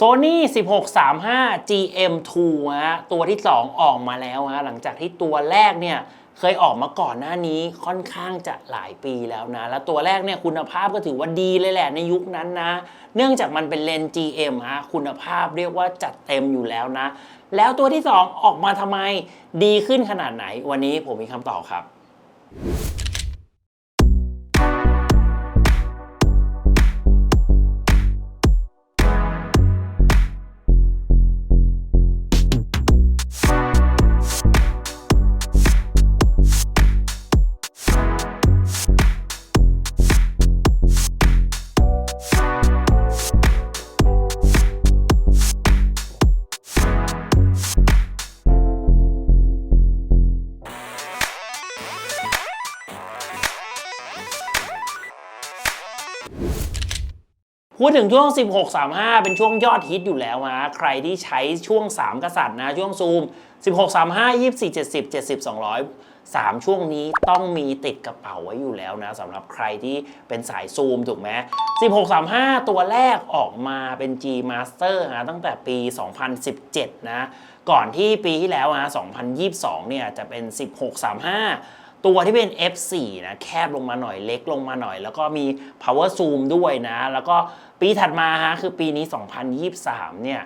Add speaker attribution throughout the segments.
Speaker 1: Sony 1635 GM2 ฮะตัวที่ 2 ออกมาแล้วฮะหลังจากที่ตัวแรกเนี่ยเคยออกมาก่อนหน้านี้ค่อนข้างจะหลายปีแล้วนะ แล้วตัวแรกเนี่ยคุณภาพก็ถือว่าดีเลยแหละในยุคนั้นนะ เนื่องจากมันเป็นเลนส์ GM ฮะคุณภาพเรียกว่าจัดเต็มอยู่แล้วนะ แล้วตัวที่ 2 ออกมาทำไมดีขึ้นขนาดไหนวันนี้ผมมีคำตอบครับ พูดถึงช่วง 1635 เป็นช่วงยอดฮิตอยู่แล้วนะใครที่ใช้ช่วง 3 กษัตริย์นะช่วงซูม 1635 24 70 70 200 3 ช่วงนี้ต้องมีติดกระเป๋าไว้อยู่แล้วนะสำหรับใครที่เป็นสายซูมถูกไหม1635 ตัวแรกออกมาเป็น G Master นะตั้งแต่ปี 2017 นะ ก่อนที่ปีที่แล้วนะ2022 เนี่ยจะเป็น 1635 ตัวที่เป็น F4 นะแคบลงมาหน่อยเล็กลงมาหน่อย แล้วก็มี power zoom ด้วยนะ แล้วก็ปีถัดมาฮะคือปีนี้ 2023 เนี่ย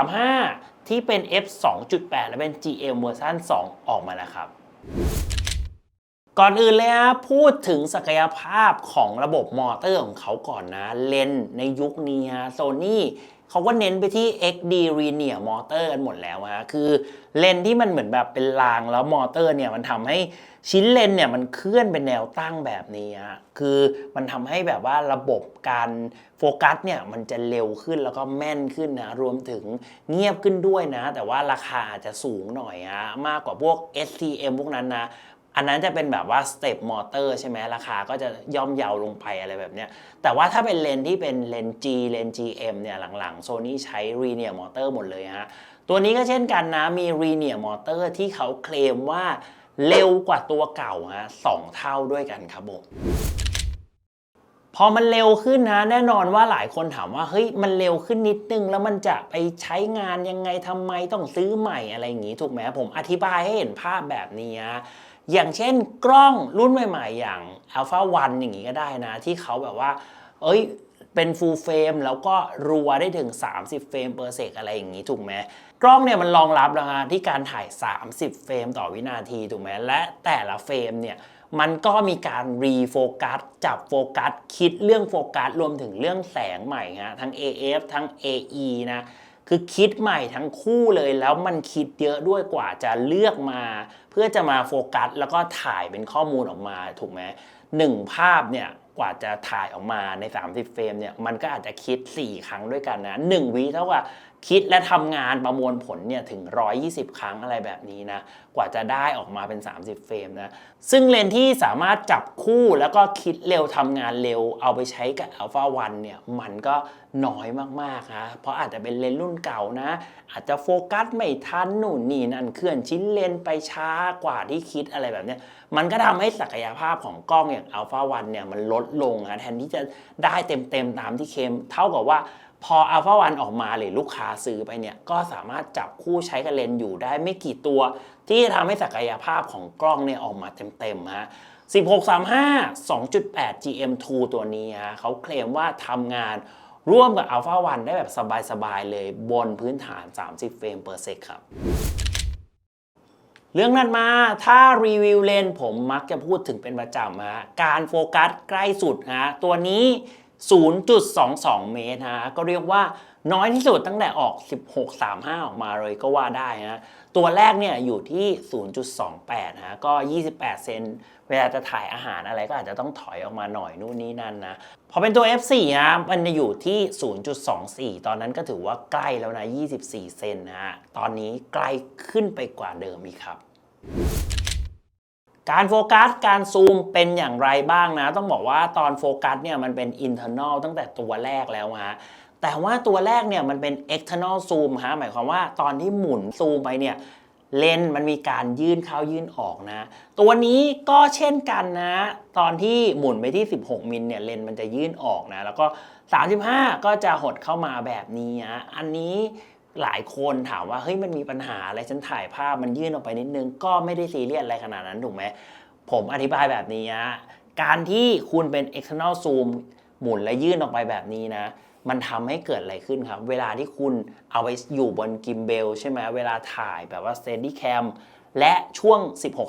Speaker 1: 1635 ที่เป็น F 2.8 และเป็น GM เวอร์ชัน2 ออกมาแล้วครับ ก่อนอื่นเลยฮะพูดถึงศักยภาพของระบบมอเตอร์ของเขาก่อนนะ เลนในยุคนี้ฮะโซนี่ เขาก็เน้นไปที่ XD Linear Motor กันหมดแล้วฮะคือเลนที่มันเหมือนแบบเป็นรางแล้วมอเตอร์เนี่ยมันทำให้ชิ้นเลนเนี่ยมันเคลื่อนเป็นแนวตั้งแบบนี้ฮะคือมันทำให้แบบว่าระบบการโฟกัสเนี่ยมันจะเร็วขึ้นแล้วก็แม่นขึ้นนะรวมถึงเงียบขึ้นด้วยนะ แต่ว่าราคาอาจจะสูงหน่อยฮะมากกว่าพวก STM พวกนั้นนะ อันนั้นจะเป็นแบบว่าสเต็ปมอเตอร์ใช่ไหมราคาก็จะย่อมเยาวลงไปอะไรแบบเนี้ยแต่ว่าถ้าเป็นเลนที่เป็นเลน G เลน GM เนี่ยหลังๆ Sony ใช้ r e n e a r Motor หมดเลยฮะ ตัวนี้ก็เช่นกันนะ มี r e n e a r Motor ที่เขาเคลมว่าเร็วกว่าตัวเก่าฮะสองเท่าด้วยกันครับผมพอมันเร็วขึ้นนะแน่นอนว่าหลายคนถามว่าเฮ้ยมันเร็วขึ้นนิดนึง แล้วมันจะไปใช้งานยังไงทำไมต้องซื้อใหม่อะไรอย่างงี้ถูกไหมผมอธิบายให้เห็นภาพแบบนี้นะ อย่างเช่นกล้องรุ่นใหม่ ๆ อย่าง Alpha 1 อย่างงี้ก็ได้นะ ที่เขาแบบว่า เอ้ยเป็น full frame แล้วก็รัวได้ถึง 30 เฟรม per sec อะไรอย่างนี้ถูกไหมกล้องเนี่ยมันรองรับแล้วฮะที่การถ่าย 30 เฟรมต่อวินาทีถูกไหมและแต่ละเฟรมเนี่ยมันก็มีการรีโฟกัสจับโฟกัส คิดเรื่องโฟกัส รวมถึงเรื่องแสงใหม่ฮะทั้ง AF ทั้ง AE นะ คือคิดใหม่ทั้งคู่เลยแล้วมันคิดเยอะด้วยกว่าจะเลือกมา เพื่อจะมาโฟกัส แล้วก็ถ่ายเป็นข้อมูลออกมาถูกไหมหนึ่งภาพเนี่ยกว่าจะถ่ายออกมาใน 30 เฟรมเนี่ยมันก็อาจจะคิด 4 ครั้งด้วยกันนะ1วิเท่ากับ คิดและทำงานประมวลผลเนี่ยถึง 120 ครั้งอะไรแบบนี้นะ กว่าจะได้ออกมาเป็น 30 เฟรมนะ ซึ่งเลนที่สามารถจับคู่แล้วก็คิดเร็วทำงานเร็วเอาไปใช้กับ Alpha 1เนี่ยมันก็น้อยมากๆนะ เพราะอาจจะเป็นเลนรุ่นเก่านะ อาจจะโฟกัสไม่ทันหนู่นนี่นั่นเคลื่อนชิ้นเลนไปช้ากว่าที่คิดอะไรแบบนี้มันก็ทำให้ศักยภาพของกล้องอย่าง Alpha 1เนี่ยมันลดลงนะแทนที่จะได้เต็มๆตามที่เคมเท่ากับว่า พอ Alpha 1ออกมาหรือลูกค้าซื้อไปเนี่ย ก็สามารถจับคู่ใช้กับเลนอยู่ได้ไม่กี่ตัว ที่ทำให้ศักยภาพของกล้องเนี่ยออกมาเต็มๆฮะ1635 2.8 GM2 ตัวนี้ฮะเขาเคลมว่าทำงานร่วมกับ Alpha 1ได้แบบสบาย ๆ เลยบนพื้นฐาน 30 เฟรม per sec ครับ เรื่องนั้นมาถ้ารีวิวเลนผมมักจะพูดถึงเป็นประจำฮะการโฟกัสใกล้สุดฮะตัวนี้ 0.22 เมตรฮะก็เรียกว่าน้อยที่สุดตั้งแต่ออก 1635 ออกมาเลยก็ว่าได้ฮะตัวแรกเนี่ยอยู่ที่ 0.28ฮะก็ 28 เซนเวลาจะถ่ายอาหารอะไรก็อาจจะต้องถอยออกมาหน่อยนู่นนี่นั่นนะพอเป็นตัว F4 ฮะมันจะอยู่ที่ 0.24 ตอนนั้นก็ถือว่าใกล้แล้วนะ 24 เซนนะฮะตอนนี้ใกล้ขึ้นไปกว่าเดิมอีกครับ การโฟกัสการซูมเป็นอย่างไรบ้างนะ ต้องบอกว่าตอนโฟกัสเนี่ยมันเป็น internal ตั้งแต่ตัวแรกแล้วฮะแต่ว่าตัวแรกเนี่ยมันเป็น external zoom ฮะหมายความว่าตอนที่หมุนซูมไปเนี่ยเลนส์มันมีการยื่นเข้ายื่นออกนะ ตัวนี้ก็เช่นกันนะ ตอนที่หมุนไปที่ 16 มิลเนี่ยเลนส์มันจะยื่นออกนะ แล้วก็ 35 ก็จะหดเข้ามาแบบนี้นะอันนี้ หลายคนถามว่าเฮ้ยมันมีปัญหาอะไรฉันถ่ายภาพมันยื่นออกไปนิดนึง ก็ไม่ได้ซีเรียสอะไรขนาดนั้นถูกไหมผมอธิบายแบบนี้นะการที่คุณเป็น external zoom หมุนและยื่นออกไปแบบนี้นะ มันทำให้เกิดอะไรขึ้นครับ เวลาที่คุณเอาไปอยู่บนกิมเบลใช่ไหมเวลาถ่ายแบบว่า steady cam และช่วง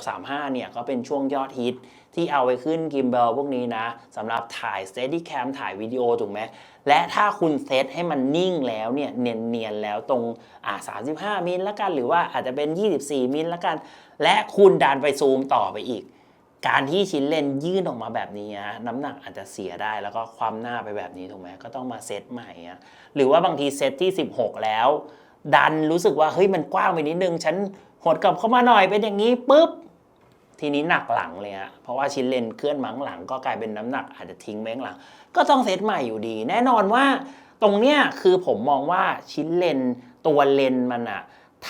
Speaker 1: 1635เนี่ยก็เป็นช่วงยอดฮิต ที่เอาไปขึ้นกิมเบลพวกนี้นะสำหรับถ่าย steady cam ถ่ายวิดีโอถูกไหมและถ้าคุณเซตให้มันนิ่งแล้วเนี่ยเนียนๆแล้วตรงอ่า35 มิลละกัน หรือว่าอาจจะเป็น 24 มิลละกัน และคุณดันไปซูมต่อไปอีก การที่ชิ้นเลนยื่นออกมาแบบนี้นะน้ำหนักอาจจะเสียได้แล้วก็ความหน้าไปแบบนี้ถูกไหมก็ต้องมาเซตใหม่อะหรือว่าบางทีเซตที่ 16 แล้ว ดันรู้สึกว่าเฮ้ยมันกว้างไปนิดนึงฉันหดกลับเข้ามาหน่อยเป็นอย่างนี้ปุ๊บ ทีนี้หนักหลังเลยฮะเพราะว่าชิ้นเลนเคลื่อนมั้งหลัง ก็กลายเป็นน้ำหนักอาจจะทิ้งแม้งหลัง ก็ต้องเซตใหม่อยู่ดี แน่นอนว่าตรงเนี้ยคือผมมองว่าชิ้นเลนตัวเลนมันอะ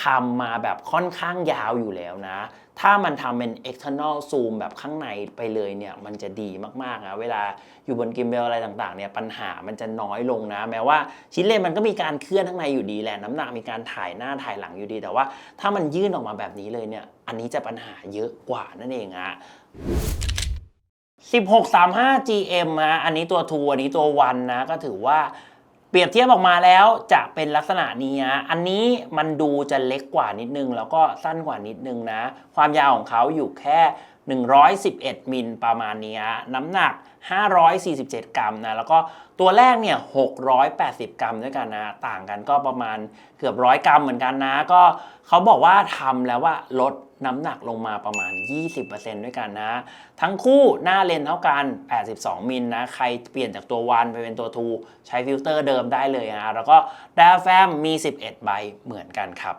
Speaker 1: ทำมาแบบค่อนข้างยาวอยู่แล้วนะ ถ้ามันทำเป็น external zoom แบบข้างในไปเลยเนี่ย มันจะดีมากๆนะเวลาอยู่บนกิมเบลอะไรต่างๆเนี่ยปัญหามันจะน้อยลงนะ แม้ว่าชิ้นเลนมันก็มีการเคลื่อนข้างในอยู่ดีแหละน้ำหนักมีการถ่ายหน้าถ่ายหลังอยู่ดี แต่ว่าถ้ามันยื่นออกมาแบบนี้เลยเนี่ย อันนี้จะปัญหาเยอะกว่านั่นเองฮะ1635 GM นะอันนี้ตัว2อันนี้ตัว1นะก็ถือว่า เปรียบเทียบออกมาแล้วจะเป็นลักษณะนี้นะ อันนี้มันดูจะเล็กกว่านิดนึง แล้วก็สั้นกว่านิดนึงนะ ความยาวของเขาอยู่แค่ 111 มิลประมาณนี้นะน้ำหนัก 547 กรัมนะ แล้วก็ตัวแรกเนี่ย 680 กรัมด้วยกันนะ ต่างกันก็ประมาณเกือบร้อยกรัมเหมือนกันนะ ก็เขาบอกว่าทำแล้วว่าลด น้ำหนักลงมาประมาณ 20%ด้วยกันนะ ทั้งคู่หน้าเลนเท่ากัน 82 มิลนะ ใครเปลี่ยนจากตัว1ไปเป็นตัว2ใช้ฟิลเตอร์เดิมได้เลยนะแล้วก็ดาแฟมมี 11 ใบเหมือนกันครับ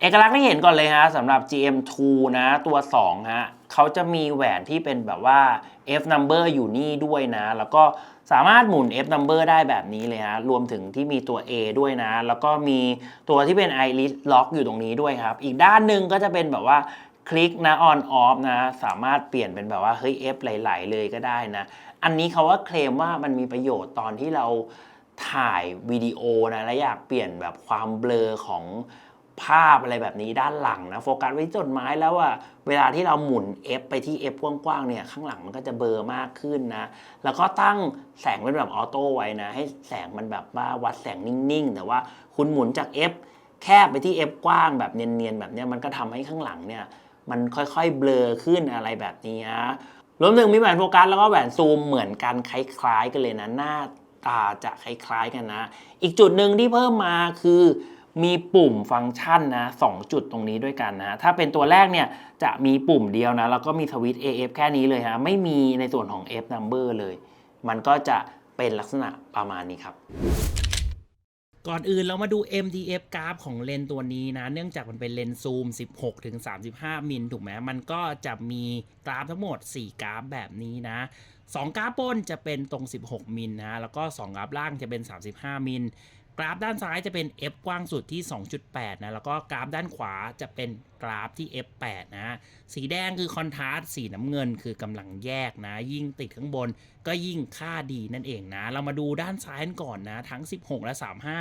Speaker 1: เอกลักษณ์ที่เห็นก่อนเลยฮะสำหรับ GM2 นะ ตัว2ฮะเขาจะมีแหวนที่เป็นแบบว่า F number อยู่นี่ด้วยนะ แล้วก็สามารถหมุน F number ได้แบบนี้เลยฮะ รวมถึงที่มีตัว A ด้วยนะ แล้วก็มีตัวที่เป็น iris lock อยู่ตรงนี้ด้วยครับ อีกด้านหนึ่งก็จะเป็นแบบว่าคลิกนะ on off นะ สามารถเปลี่ยนเป็นแบบว่าเฮ้ย F ไหลๆเลยก็ได้นะ อันนี้เขาว่าเคลมว่ามันมีประโยชน์ตอนที่เราถ่ายวิดีโอนะ และอยากเปลี่ยนแบบความเบลอของ ภาพอะไรแบบนี้ด้านหลังนะโฟกัสไว้ที่ต้นไม้แล้วอะเวลาที่เราหมุน F ไปที่ F กว้างๆเนี่ยข้างหลังมันก็จะเบลอมากขึ้นนะแล้วก็ตั้งแสงเป็นแบบออโต้ไว้นะให้แสงมันแบบว่าวัดแสงนิ่งๆ แต่ว่าคุณหมุนจาก F แคบไปที่ F กว้างแบบเนียนๆแบบเนี้ยมันก็ทำให้ข้างหลังเนี่ยมันค่อยๆเบลอขึ้นอะไรแบบนี้นะรวมถึงมีแหวนโฟกัสแล้วก็แหวนซูมเหมือนกันคล้ายๆกันเลยนะหน้าตาจะคล้ายๆกันนะ อีกจุดหนึ่งที่เพิ่มมาคือ มีปุ่มฟังก์ชันนะสองจุดตรงนี้ด้วยกันนะถ้าเป็นตัวแรกเนี่ยจะมีปุ่มเดียวนะ แล้วก็มีสวิตช์ AF แค่นี้เลยฮะไม่มีในส่วนของ F number เลย มันก็จะเป็นลักษณะประมาณนี้ครับก่อนอื่นเรามาดู MDF กราฟของเลนส์ตัวนี้นะ เนื่องจากมันเป็นเลนส์ซูม 16 ถึง 35 มิลถูกไหมมันก็จะมีกราฟทั้งหมด 4 กราฟแบบนี้นะ 2 กราฟบนจะเป็นตรง 16 มิลนะ แล้วก็ 2 กราฟล่างจะเป็น 35 มิล กราฟด้านซ้ายจะเป็น F กว้างสุดที่ 2.8 นะ แล้วก็กราฟด้านขวาจะเป็นกราฟที่ F8 นะ สีแดงคือคอนทราสต์สีน้ำเงินคือกำลังแยกนะ ยิ่งติดข้างบนก็ยิ่งค่าดีนั่นเองนะ เรามาดูด้านซ้ายกันก่อนนะ ทั้ง 16 และ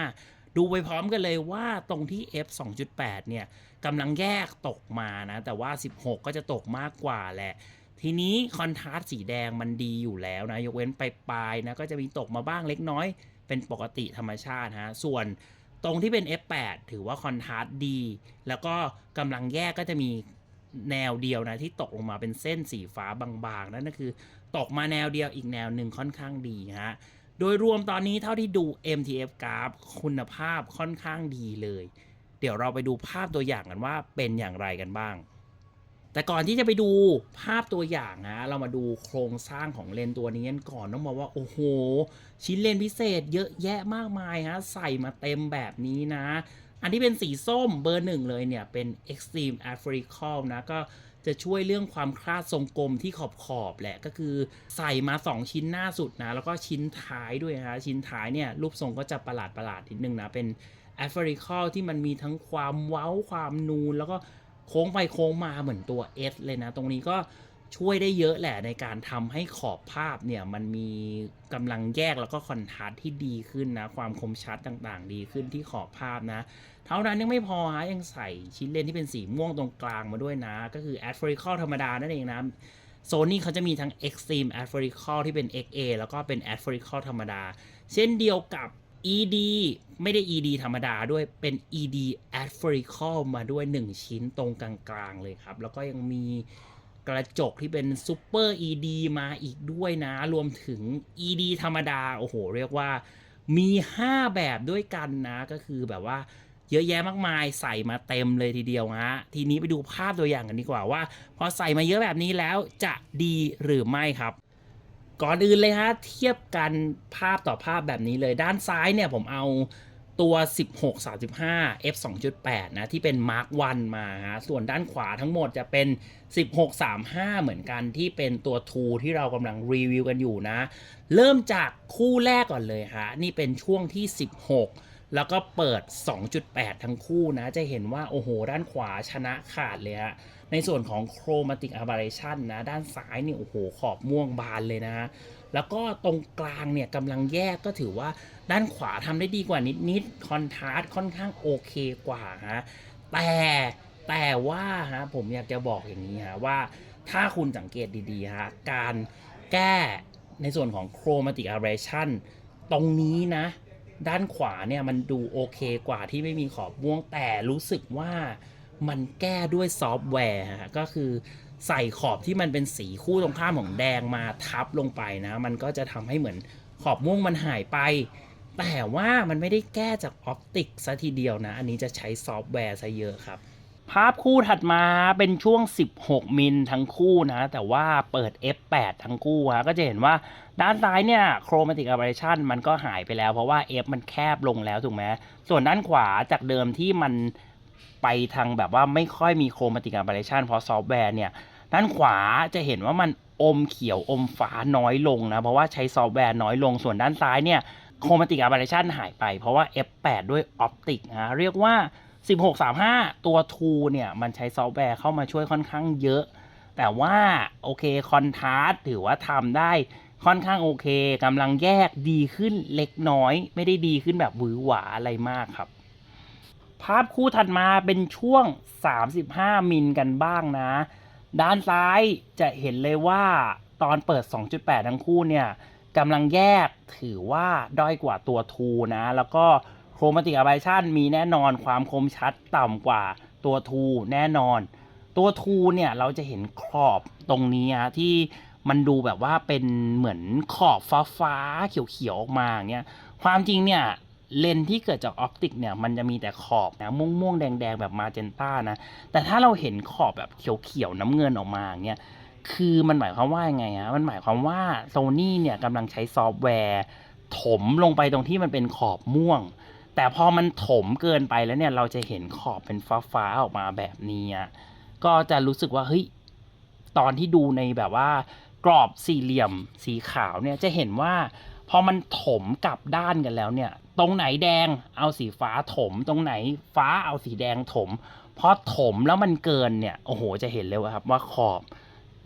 Speaker 1: 35 ดูไปพร้อมกันเลยว่าตรงที่ F 2.8 เนี่ยกำลังแยกตกมานะ แต่ว่า 16 ก็จะตกมากกว่าแหละทีนี้คอนทราสต์สีแดงมันดีอยู่แล้วนะ ยกเว้นไปปลายๆนะ ก็จะมีตกมาบ้างเล็กน้อย เป็นปกติธรรมชาติฮะส่วนตรงที่เป็น F8 ถือว่าคอนทราสต์ดี แล้วก็กำลังแยกก็จะมีแนวเดียวนะที่ตกลงมาเป็นเส้นสีฟ้าบางๆ นั่นก็คือตกมาแนวเดียวอีกแนวหนึ่งค่อนข้างดีฮะ โดยรวมตอนนี้เท่าที่ดู MTF กราฟคุณภาพค่อนข้างดีเลย เดี๋ยวเราไปดูภาพตัวอย่างกันว่าเป็นอย่างไรกันบ้าง แต่ก่อนที่จะไปดูภาพตัวอย่างนะ เรามาดูโครงสร้างของเลนตัวนี้กันก่อนต้องบอกว่า โอ้โห ชิ้นเลนพิเศษเยอะแยะมากมายฮะใส่มาเต็มแบบนี้นะ อันที่เป็นสีส้มเบอร์หนึ่งเลยเนี่ย เป็น Extreme Africal นะ ก็
Speaker 2: จะช่วยเรื่องความคลาดทรงกลมที่ขอบขอบแหละ ก็คือใส่มา 2 ชิ้นหน้าสุดนะ แล้วก็ชิ้นท้ายด้วยนะฮะชิ้นท้ายเนี่ย รูปทรงก็จะประหลาดประหลาดนิดนึงนะเป็น a f r i c a l ที่มันมีทั้งความเว้าความนูน แล้วก็ โค้งไปโค้งมาเหมือนตัว S เลยนะ ตรงนี้ก็ช่วยได้เยอะแหละในการทำให้ขอบภาพเนี่ยมันมีกำลังแยกแล้วก็คอนทราสต์ที่ดีขึ้นนะ ความคมชัดต่างๆ ดีขึ้นที่ขอบภาพนะ เท่านั้นยังไม่พอฮะยังใส่ชิ้นเลนที่เป็นสีม่วงตรงกลางมาด้วยนะ ก็คือ a f r i c a l ธรรมดานั่นเองนะโซนี่เขาจะมีทั้ง Extreme a f r i c a l ที่เป็น XA แล้วก็เป็น a f r i c a l ธรรมดา เช่นเดียวกับ ED ไม่ได้ ED ธรรมดาด้วยเป็น ED a d f e r i c a l มาด้วย 1 ชิ้นตรงกลางๆเลยครับ แล้วก็ยังมีกระจกที่เป็น Super ED มาอีกด้วยนะ รวมถึง ED ธรรมดา โอ้โห เรียกว่ามี 5 แบบด้วยกันนะ ก็คือแบบว่าเยอะแยะมากมายใส่มาเต็มเลยทีเดียวฮะทีนี้ไปดูภาพตัวอย่างกันดีกว่าว่า พอใส่มาเยอะแบบนี้แล้วจะดีหรือไม่ครับ ก่อนอื่นเลยฮะเทียบกันภาพต่อภาพแบบนี้เลยด้านซ้ายเนี่ยผมเอาตัว 1635 f 2.8 นะ ที่เป็น Mark 1 มาฮะส่วนด้านขวาทั้งหมดจะเป็น 1635 เหมือนกันที่เป็นตัว 2 ที่เรากำลังรีวิวกันอยู่นะ เริ่มจากคู่แรกก่อนเลยฮะ นี่เป็นช่วงที่ 16 แล้วก็เปิด 2.8 ทั้งคู่นะ จะเห็นว่า โอ้โห ด้านขวาชนะขาดเลยฮะ ในส่วนของ Chromatic Aberration นะ ด้านซ้ายนี่ โอ้โห ขอบม่วงบานเลยนะแล้วก็ตรงกลางเนี่ยกำลังแยกก็ถือว่าด้านขวาทำได้ดีกว่านิดๆ คอนทราสค่อนข้างโอเคกว่าฮะ แต่แต่ว่าฮะ ผมอยากจะบอกอย่างนี้ฮะว่าถ้าคุณสังเกตดีๆฮะ การแก้ในส่วนของ chromatic aberration ตรงนี้นะ ด้านขวาเนี่ยมันดูโอเคกว่าที่ไม่มีขอบม่วงแต่รู้สึกว่ามันแก้ด้วยซอฟต์แวร์ฮะก็คือใส่ขอบที่มันเป็นสีคู่ตรงข้ามของแดงมาทับลงไปนะ มันก็จะทำให้เหมือนขอบม่วงมันหายไป แต่ว่ามันไม่ได้แก้จากออปติกซะทีเดียวนะ อันนี้จะใช้ซอฟต์แวร์ซะเยอะครับ ภาพคู่ถัดมาเป็นช่วง 16 มิลทั้งคู่นะ แต่ว่าเปิด f8 ทั้งคู่ฮะก็จะเห็นว่าด้านซ้ายเนี่ย chromatic aberration มันก็หายไปแล้วเพราะว่า f มันแคบลงแล้วถูกไหมส่วนด้านขวาจากเดิมที่มันไปทางแบบว่าไม่ค่อยมี chromatic aberration เพราะซอฟต์แวร์เนี่ย ด้านขวาจะเห็นว่ามันอมเขียวอมฟ้าน้อยลงนะ เพราะว่าใช้ซอฟต์แวร์น้อยลงส่วนด้านซ้ายเนี่ย chromatic aberration หายไปเพราะว่า f8 ด้วยออปติกนะเรียกว่า 1635 ตัว2เนี่ย มันใช้ซอฟต์แวร์เข้ามาช่วยค่อนข้างเยอะ แต่ว่า โอเคคอนทราสถือว่าทำได้ค่อนข้างโอเคกำลังแยกดีขึ้นเล็กน้อย ไม่ได้ดีขึ้นแบบหวือหวาอะไรมากครับ ภาพคู่ถัดมาเป็นช่วง 35 มิลกันบ้างนะ ด้านซ้ายจะเห็นเลยว่าตอนเปิด 2.8 ทั้งคู่เนี่ยกำลังแยกถือว่าด้อยกว่าตัว2นะ แล้วก็ Chromatic Aberration มีแน่นอนความคมชัดต่ำกว่าตัว2แน่นอน ตัว2เนี่ยเราจะเห็นขอบตรงนี้อะที่มันดูแบบว่าเป็นเหมือนขอบฟ้าฟ้าเขียวๆออกมาเงี้ยความจริงเนี่ยเลนส์ที่เกิดจากออปติกเนี่ยมันจะมีแต่ขอบนะม่วงม่วงๆแดงๆแบบมาเจนต้านะ แต่ถ้าเราเห็นขอบแบบเขียวๆน้ำเงินออกมาเงี้ยคือมันหมายความว่ายังไงฮะมันหมายความว่าโซนี่เนี่ยกำลังใช้ซอฟต์แวร์ ถมลงไปตรงที่มันเป็นขอบม่วง แต่พอมันถมเกินไปแล้วเนี่ยเราจะเห็นขอบเป็นฟ้าๆออกมาแบบนี้อะก็จะรู้สึกว่าเฮ้ยตอนที่ดูในแบบว่ากรอบสี่เหลี่ยมสีขาวเนี่ยจะเห็นว่าพอมันถมกลับด้านกันแล้วเนี่ย ตรงไหนแดงเอาสีฟ้าถม ตรงไหนฟ้าเอาสีแดงถมพอถมแล้วมันเกินเนี่ยโอ้โหจะเห็นเลยว่าครับว่าขอบ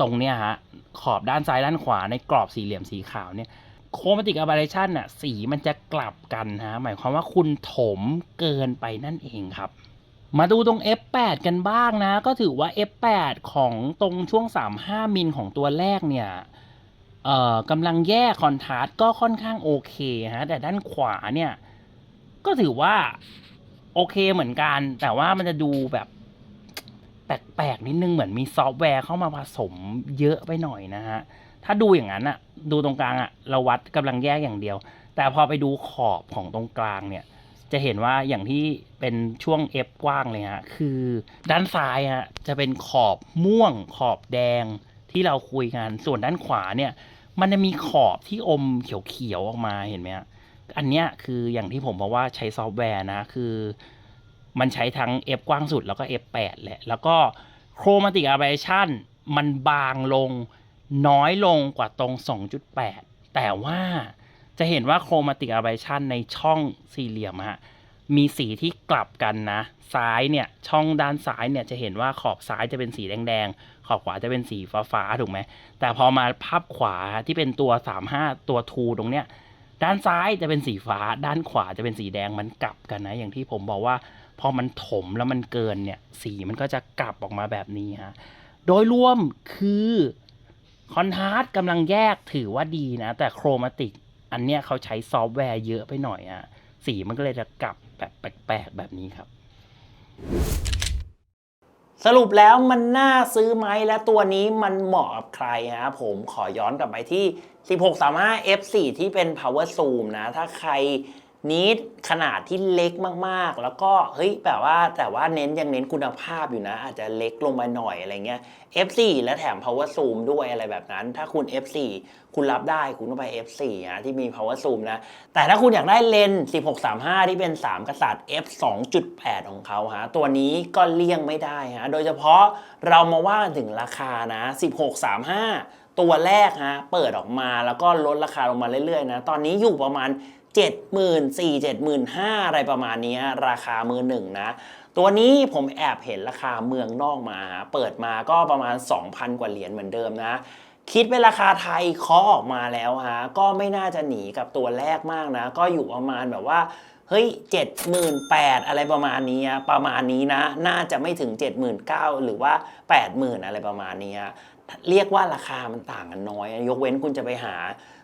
Speaker 2: ตรงเนี้ยฮะขอบด้านซ้ายด้านขวาในกรอบสี่เหลี่ยมสีขาวเนี่ย โครมาติกอาบาเรชันน่ะสีมันจะกลับกันฮะหมายความว่าคุณถมเกินไปนั่นเองครับ มาดูตรง F8 กันบ้างนะ ก็ถือว่า F8 ของตรงช่วง 35มิลของตัวแรกเนี่ยเอ่อกำลังแยกคอนทราสต์ก็ค่อนข้างโอเคฮะแต่ด้านขวาเนี่ย ก็ถือว่าโอเคเหมือนกัน แต่ว่ามันจะดูแบบแปลกๆนิดนึงเหมือนมีซอฟต์แวร์เข้ามาผสมเยอะไปหน่อยนะฮะ ถ้าดูอย่างนั้นอะดูตรงกลางอะเราวัดกำลังแยกอย่างเดียว แต่พอไปดูขอบของตรงกลางเนี่ย จะเห็นว่าอย่างที่เป็นช่วง F กว้างเลยฮะคือด้านซ้ายฮะจะเป็นขอบม่วงขอบแดงที่เราคุยกันส่วนด้านขวาเนี่ย มันจะมีขอบที่อมเขียวๆออกมาเห็นไหมฮะอันเนี้ยคืออย่างที่ผมบอกว่าใช้ซอฟต์แวร์นะคือ มันใช้ทั้ง F กว้างสุดแล้วก็ F8 แหละ แล้วก็โครมาติก aberration มันบางลง น้อยลงกว่าตรง 2.8 แต่ว่าจะเห็นว่าโครมาติก aberration ในช่องสี่เหลี่ยมฮะมีสีที่กลับกันนะ ซ้ายเนี่ยช่องด้านซ้ายเนี่ยจะเห็นว่าขอบซ้ายจะเป็นสีแดงๆ ขอบขวาจะเป็นสีฟ้าๆ ถูกไหม แต่พอมาภาพขวาที่เป็นตัว 35 ตัว2ตรงเนี้ย ด้านซ้ายจะเป็นสีฟ้า ด้านขวาจะเป็นสีแดง มันกลับกันนะ อย่างที่ผมบอกว่าพอมันถมแล้วมันเกินเนี่ย สีมันก็จะกลับออกมาแบบนี้ฮะ โดยรวมคือ คอนทราสต์กำลังแยกถือว่าดีนะ แต่โครมาติก อันเนี้ยเขาใช้ซอฟต์แวร์เยอะไปหน่อยอะสีมันก็เลยจะกลับแบบแปลกๆแบบนี้ครับ
Speaker 1: สรุปแล้วมันน่าซื้อไหมและตัวนี้มันเหมาะกับใครฮะผมขอย้อนกลับไปที่ 1635 f4 ที่เป็น power zoom นะ ถ้าใคร นิดขนาดที่เล็กมากๆ แล้วก็เฮ้ยแบบว่าแต่ว่าเน้นยังเน้นคุณภาพอยู่นะ อาจจะเล็กลงมาหน่อยอะไรเงี้ย f4 และแถม power zoom ด้วยอะไรแบบนั้น ถ้าคุณ f4 คุณรับได้คุณก็ไป f4 นะที่มี power zoom นะ แต่ถ้าคุณอยากได้เลนส์1635 ที่เป็น 3 กษัตริย์ f 2.8 ของเขาฮะตัวนี้ก็เลี่ยงไม่ได้ฮะโดยเฉพาะเรามาว่าถึงราคานะ 1635 ตัวแรกฮะเปิดออกมาแล้วก็ลดราคาลงมาเรื่อยๆนะ ตอนนี้อยู่ประมาณ 74,000 7 5อะไรประมาณนี้ราคามือหนึ่งนะ ตัวนี้ผมแอบเห็นราคาเมืองนอกมา เปิดมาก็ประมาณ 2,000 กว่าเหรียญเหมือนเดิมนะ คิดเป็นราคาไทยเคาะออกมาแล้วฮะก็ไม่น่าจะหนีกับตัวแรกมากนะ ก็อยู่ประมาณแบบว่าเฮ้ย78,000อะไรประมาณนี้ประมาณนี้นะ น่าจะไม่ถึง 79,000 หรือว่า 80,000 อะไรประมาณนี้ เรียกว่าราคามันต่างกันน้อย ยกเว้นคุณจะไปหา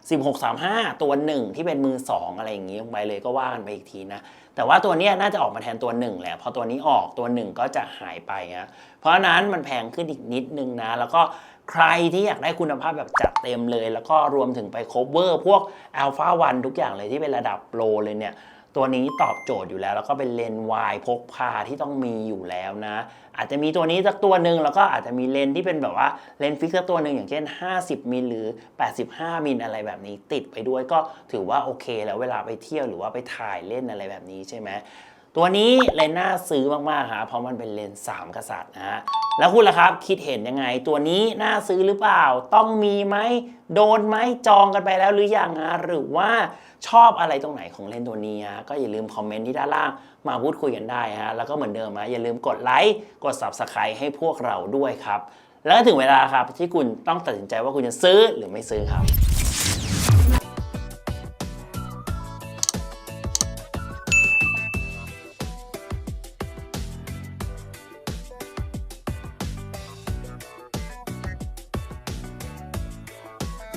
Speaker 1: 1635 ตัวหนึ่งที่เป็นมือ 2 อะไรอย่างนี้ลงไปเลยก็ว่ากันไปอีกทีนะ แต่ว่าตัวนี้น่าจะออกมาแทนตัวหนึ่งแหละพอตัวนี้ออกตัวหนึ่งก็จะหายไปนะเพราะนั้นมันแพงขึ้นอีกนิดนึงนะ แล้วก็ใครที่อยากได้คุณภาพแบบจัดเต็มเลย แล้วก็รวมถึงไปคบเวอร์พวก Alpha 1 ทุกอย่างเลยที่เป็นระดับโปรเลยเนี่ย ตัวนี้ตอบโจทย์อยู่แล้ว แล้วก็เป็นเลนส์วายพกพาที่ต้องมีอยู่แล้วนะ อาจจะมีตัวนี้สักตัวหนึ่งแล้วก็อาจจะมีเลนส์ที่เป็นแบบว่าเลนส์ฟิกสักตัวหนึ่งอย่างเช่น 50มิลหรือ 85มิลอะไรแบบนี้ติดไปด้วยก็ถือว่าโอเค แล้วเวลาไปเที่ยวหรือว่าไปถ่ายเล่นอะไรแบบนี้ใช่ไหม ตัวนี้เลนน่าซื้อมากๆฮะเพราะมันเป็นเลนส์3กษัตริย์นะฮะแล้วคุณล่ะครับคิดเห็นยังไง ตัวนี้น่าซื้อหรือเปล่า ต้องมีไหมโดนไหมจองกันไปแล้วหรือยังฮะหรือว่าชอบอะไรตรงไหนของเลนส์ตัวนี้ฮะก็อย่าลืมคอมเมนต์ที่ด้านล่างมาพูดคุยกันได้ฮะแล้วก็เหมือนเดิมฮะอย่าลืมกดไลค์กด Subscribe ให้พวกเราด้วยครับแล้วถึงเวลาครับที่คุณต้องตัดสินใจว่าคุณจะซื้อหรือไม่ซื้อครับ